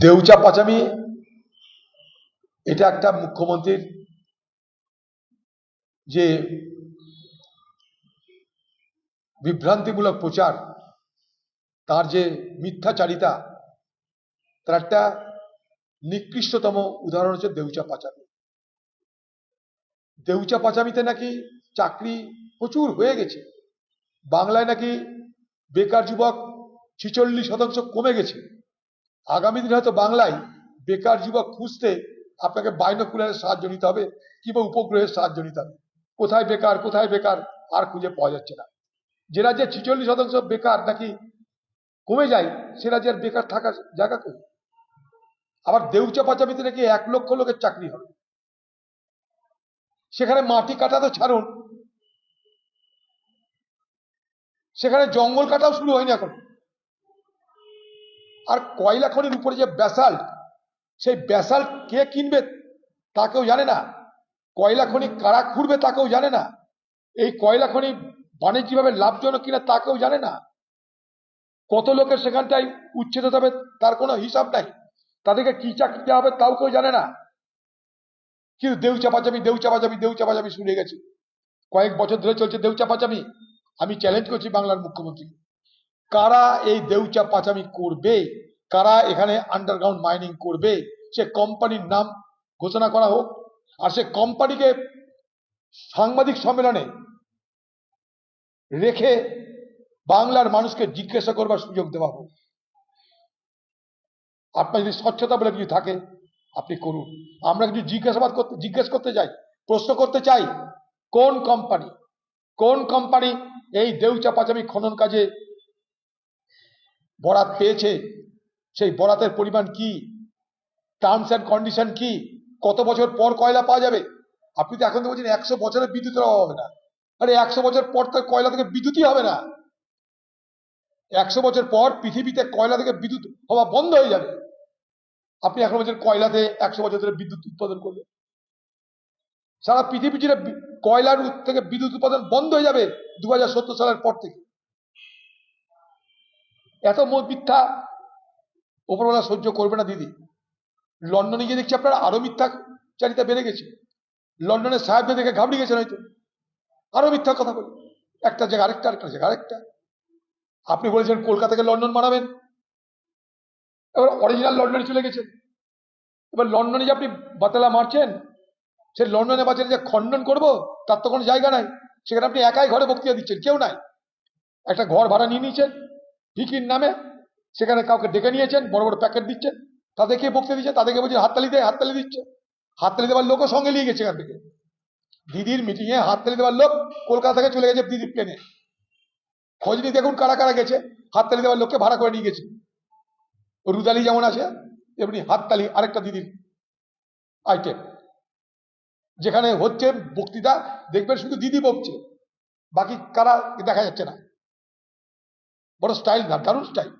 দেউচা পাচামি, এটা একটা মুখ্যমন্ত্রীর যে বিভ্রান্তিমূলক প্রচার, তার যে মিথ্যাচারিতা, তার একটা নিকৃষ্টতম উদাহরণ হচ্ছে দেউচা পাচামি। দেউচা পাচামিতে নাকি চাকরি প্রচুর হয়ে গেছে। বাংলায় নাকি বেকার যুবক ছিচল্লিশ শতাংশ কমে গেছে। আগামী দিনে হয়তো বাংলায় বেকার যুবক খুঁজতে আপনাকে বাইনোকুলারের সাহায্য নিতে হবে কিংবা উপগ্রহের সাহায্য নিতে হবে। কোথায় বেকার কোথায় বেকার, আর খুঁজে পাওয়া যাচ্ছে না। যে রাজ্যে ছিচল্লিশ শতাংশ বেকার নাকি কমে যায়, সে রাজ্যে আর বেকার থাকার জায়গা কই? আবার দেউচা পাচামিতে নাকি এক লক্ষ লোকের চাকরি হবে সেখানে মাটি কাটা তো ছাড়ুন। সেখানে জঙ্গল কাটাও শুরু হয়নি এখন। আর কয়লা খনির উপরে যে ব্যাসাল্ট, সেই ব্যাসাল্ট কে কিনবে তা কেউ জানে না। কয়লা খনি কারা খুঁড়বে তা কেউ জানে না। এই কয়লা খনি বাণিজ্যিকভাবে লাভজনক কিনা তা কেউ জানে না। কত লোকের সেখানটায় উচ্ছেদ হতে হবে তার কোনো হিসাব নাই। তাদেরকে কি চাকরি দেওয়া হবে তাও কেউ জানে না। কিন্তু দেউ পাচামি দেউচা পাচামি দেউচা পাচামি শুনে গেছি। কয়েক বছর ধরে চলছে দেউচা পাচামি আমি চ্যালেঞ্জ করছি বাংলার মুখ্যমন্ত্রী কারা এই দেউচা পাচামি করবে? কারা এখানে আন্ডারগ্রাউন্ড মাইনিং করবে? সে কোম্পানির নাম ঘোষণা করা হোক। আর সে কোম্পানিকে সাংবাদিক সম্মেলনে রেখে বাংলার মানুষকে জিজ্ঞাসা করবার সুযোগ দেওয়া হোক। আপনার যদি স্বচ্ছতা বলে কিছু থাকে, আপনি করুন। আমরা কিছু জিজ্ঞাসাবাদ করতে, জিজ্ঞেস করতে চাই প্রশ্ন করতে চাই, কোন কোম্পানি কোন কোম্পানি এই দেউচা পাচামি খনন কাজে বরাত পেয়েছে, সেই বরাতের পরিমাণ কি? টার্মস অ্যান্ড কন্ডিশন কি? কত বছর পর কয়লা পাওয়া যাবে? আপনি তো এখন তো বলছেন একশো বছরের বিদ্যুতের অভাব হবে না। আরে একশো বছর পর তো কয়লা থেকে বিদ্যুৎই হবে না। একশো বছর পর পৃথিবীতে কয়লা থেকে বিদ্যুৎ হওয়া বন্ধ হয়ে যাবে। আপনি এখন বলছেন কয়লাতে একশো বছর ধরে বিদ্যুৎ উৎপাদন করবে। সারা পৃথিবী জুড়ে কয়লার থেকে বিদ্যুৎ উৎপাদন বন্ধ হয়ে যাবে দু হাজার সত্তর সালের পর থেকে। এত মিথ্যা ওপরওয়ালা সহ্য করবে না দিদি। লন্ডনে গিয়ে দেখছি আপনারা আরও মিথ্যা চারিতা বেড়ে গেছে। লন্ডনের সাহেবদের দেখে ঘাবড়ে গেছেন হয়তো। আরও মিথ্যা কথা বলে। একটা জায়গা, আরেকটা আরেকটা জায়গা, আরেকটা। আপনি বলেছেন কলকাতা থেকে লন্ডন বানাবেন এবার অরিজিনাল লন্ডনে চলে গেছেন। এবার লন্ডনে যে আপনি বাতালা মারছেন, সে লন্ডনে বাচ্চারা যে খণ্ডন করব, তার তো কোনো জায়গা নাই। সেখানে আপনি একাই ঘরে বক্তৃতা দিচ্ছেন, কেউ নাই। একটা ঘর ভাড়া নিয়ে নিয়েছেন ভিকির নামে? সেখানে কাউকে ডেকে নিয়েছেন, বড় বড় প্যাকেট দিচ্ছেন তাদেরকে বক্তৃতা দিচ্ছে তাদেরকে বলছেন হাততালি দেয় হাততালি দিচ্ছে। হাততালি দেওয়ার লোকও সঙ্গে নিয়ে গেছে এখান থেকে। দিদির মিটিং এ হাততালি দেওয়ার লোক কলকাতা থেকে চলে গেছে দিদির প্লেনে খোঁজ নিয়ে দেখুন কারা কারা গেছে। হাততালি দেওয়ার লোককে ভাড়া করে নিয়ে গেছে। রুদালি যেমন আছে এমনি হাততালি আরেকটা দিদির আইটেম যেখানে হচ্ছে বক্তৃতা, দেখবেন শুধু দিদি বকছে, বাকি কারা দেখা যাচ্ছে না। বড় স্টাইল না দারুণ স্টাইল